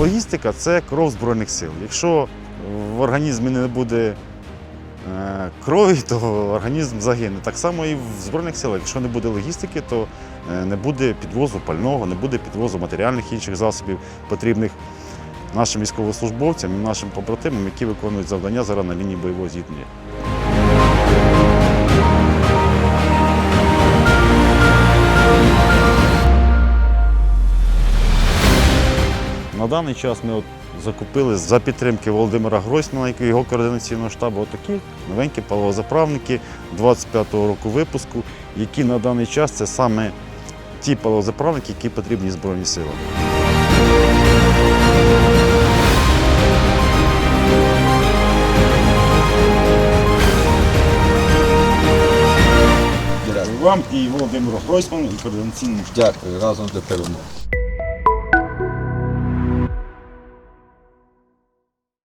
Логістика це кров Збройних сил. Якщо в організмі не буде е, крові, то організм загине. Так само і в Збройних силах. Якщо не буде логістики, то е, не буде підвозу пального, не буде підвозу матеріальних інших засобів, потрібних нашим військовослужбовцям і нашим побратимам, які виконують завдання зараз на лінії бойового зіткнення. На даний час ми от закупили за підтримки Володимира Гройсмана і його координаційного штабу отакі новенькі паливозаправники 25-го року випуску, які на даний час це саме ті паливозаправники, які потрібні Збройні Сили. Дякую. Вам і Володимиру Гройсману і координаційному Дякую. Разом до перемоги.